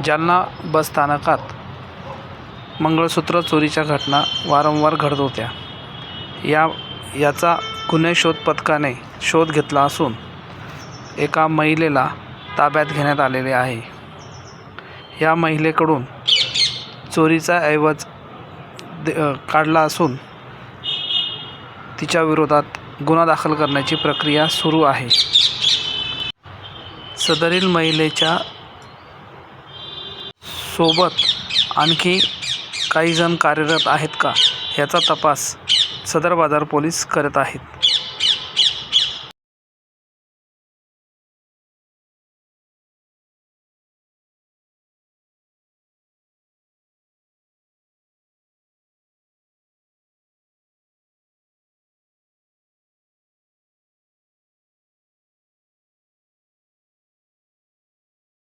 जालना बसस्थानकात मंगळसूत्र चोरीच्या घटना वारंवार घडत होत्या. या याचा गुन्हे शोध पथकाने शोध घेतला असून एका महिलेला ताब्यात घेण्यात आलेले आहे. या महिलेकडून चोरीचा ऐवज दे काढला असून तिच्या विरोधात गुन्हा दाखल करण्याची प्रक्रिया सुरू आहे. सदरील महिलेच्या सोबत आणखी काही जण कार्यरत आहेत का? याचा तपास सदर बाजार पोलीस करत आहेत.